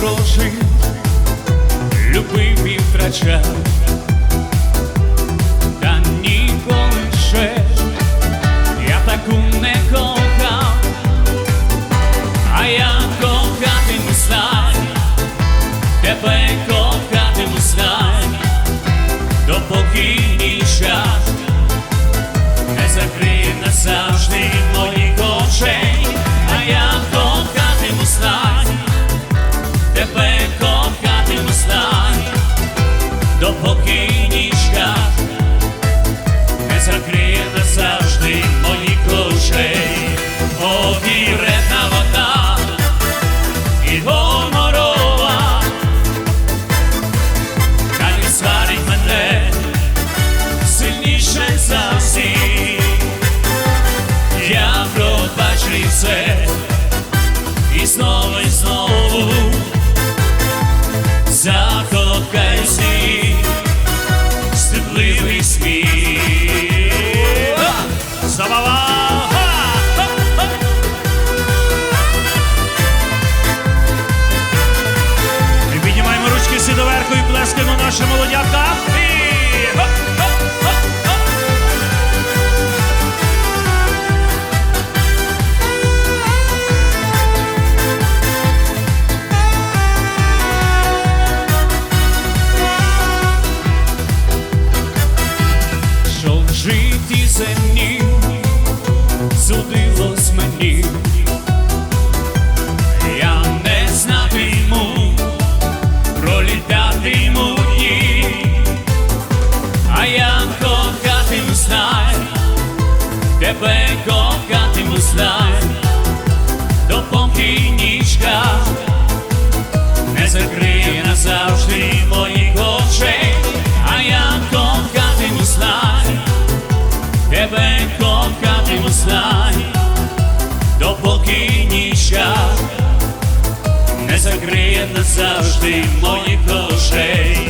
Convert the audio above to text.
прожив, любив і втрачав, та ніколи ще я таку не кохав, а я кохати не став тебе кохав. закриє назавжди моїх кошей О, віре. закриє назавжди моїх кошей.